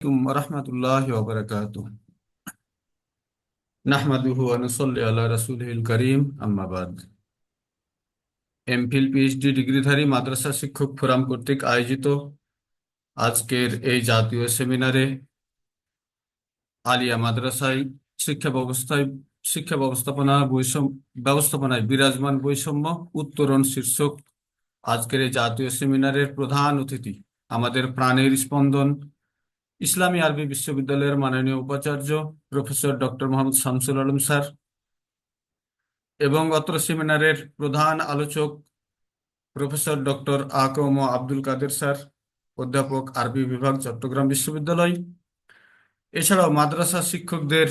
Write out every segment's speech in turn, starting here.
عليكم ورحمة الله وبركاته نحمده ونصلي على رسوله الكريم أما بعد MPhil PhD ডিগ্রিধারী মাদ্রাসা শিক্ষক forum কর্তৃক আয়োজিত আজকের এই জাতীয় সেমিনারে আলিয়া মাদ্রাসায় শিক্ষা ব্যবস্থায় শিক্ষা ব্যবস্থাপনা বৈষম্য ব্যবস্থাপনায় বিরাজমান বৈষম্য উত্তরণ শীর্ষক আজকের এই জাতীয় সেমিনারের প্রধান অতিথি আমাদের প্রাণের স্পন্দন ইসলামী আরবি বিশ্ববিদ্যালয়ের মাননীয় উপাচার্য professor doctor Mohammad Shamsul Alam sir এবং অত্র সেমিনারের প্রধান আলোচক professor doctor AKM Abdul Kader sir, অধ্যাপক আরবি বিভাগ, চট্টগ্রাম বিশ্ববিদ্যালয়। এছাড়াও মাদ্রাসা শিক্ষকদের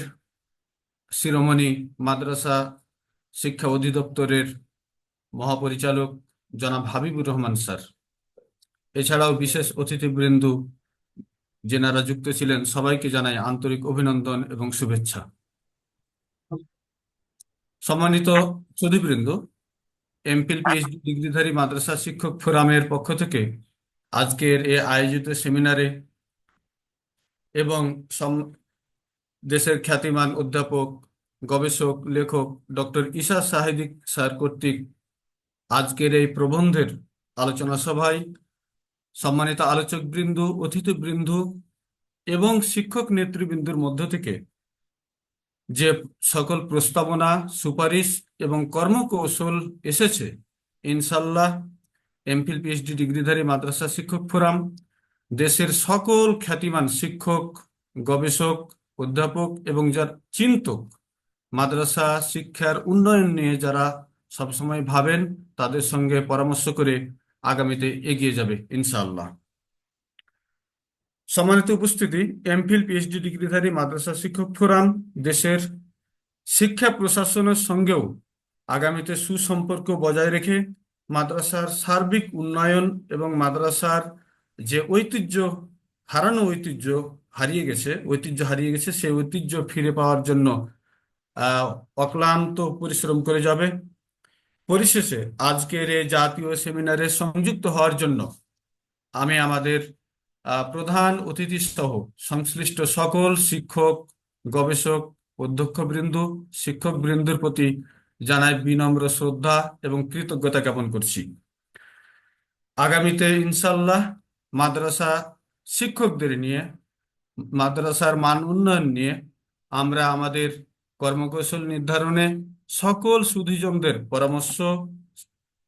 শিরোমণি মাদ্রাসা শিক্ষা অধিদপ্তরের মহাপরিচালক জনাব হাবিবুর রহমান স্যার। এছাড়াও বিশেষ অতিথিবৃন্দ যেনারা যুক্ত ছিলেন, সবাইকে জানাই আন্তরিক অভিনন্দন এবং শুভেচ্ছা। সম্মানিত সুধীবৃন্দ এমফিল পিএইচডি ডিগ্রিধারী মাদ্রাসা শিক্ষক ফোরামের পক্ষ থেকে আজকের এ আয়োজিত সেমিনারে এবং দেশের খ্যাতিমান অধ্যাপক, গবেষক, লেখক ডক্টর ঈশা সাহেদিক স্যার কর্তৃক আজকের এই প্রবন্ধের আলোচনা সভায় সম্মানিত আলোচকবৃন্দ, অতিথিবৃন্দ এবং শিক্ষক নেতৃবৃন্দুর মধ্য থেকে যে সকল প্রস্তাবনা, সুপারিশ এবং কর্মকৌশল এসেছে ইনশাল্লাহ এমফিল পিএইচডি ডিগ্রিধারী মাদ্রাসা শিক্ষক ফোরাম দেশের সকল খ্যাতিমান শিক্ষক, গবেষক, অধ্যাপক এবং যার চিন্তক মাদ্রাসা শিক্ষার উন্নয়ন নিয়ে যারা সবসময় ভাবেন, তাদের সঙ্গে পরামর্শ করে আগামীতে এগিয়ে যাবে, ইনশাআল্লাহ। সম্মানিত উপস্থিতি এমফিল পিএইচডি ডিগ্রিধারী মাদ্রাসা শিক্ষক ফোরাম, দেশের শিক্ষা প্রশাসনের সঙ্গেও আগামীতে সুসম্পর্ক বজায় রেখে মাদ্রাসার সার্বিক উন্নয়ন এবং মাদ্রাসার যে ঐতিহ্য, হারানো ঐতিহ্য হারিয়ে গেছে, ঐতিহ্য হারিয়ে গেছে, সেই ঐতিহ্য ফিরে পাওয়ার জন্য অক্লান্ত পরিশ্রম করে যাবে। পরিশেষে আজকের এই জাতীয় সেমিনারে সংযুক্ত হওয়ার জন্য আমি আমাদের প্রধান অতিথি সহ সংশ্লিষ্ট সকল শিক্ষক, গবেষক, অধ্যক্ষবৃন্দ, শিক্ষকবৃন্দের প্রতি জানাই বিনম্র শ্রদ্ধা এবং কৃতজ্ঞতা জ্ঞাপন করছি। আগামীতে ইনশাল্লাহ মাদ্রাসা শিক্ষকদের নিয়ে, মাদ্রাসার মান উন্নয়ন নিয়ে আমরা আমাদের কর্মকৌশল নির্ধারণে সকল সুধীজনদের পরামর্শ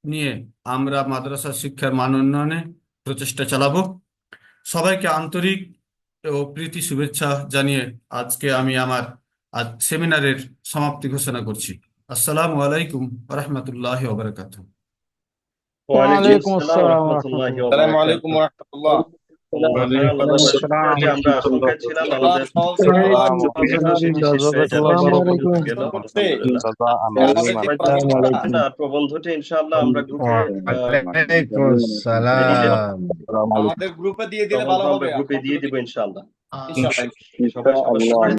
নিয়ে আমরা মাদ্রাসা শিক্ষার মান উন্নয়নে প্রচেষ্টা চালাবো। সবাইকে আন্তরিক ও প্রীতি শুভেচ্ছা জানিয়ে আজকে আমি আমার আজ সেমিনারের সমাপ্তি ঘোষণা করছি। আসসালামু আলাইকুম রহমতুল্লাহ ওবরাকাতুহ। ওয়ালাইকুম আসসালাম ওয়া রাহমাতুল্লাহ আমাদের প্রবন্ধটি ইনশাআল্লাহ আমরা গ্রুপে দিয়ে দিলে ভালো হবে। গ্রুপে দিয়ে দিব ইনশাআল্লাহ। সবার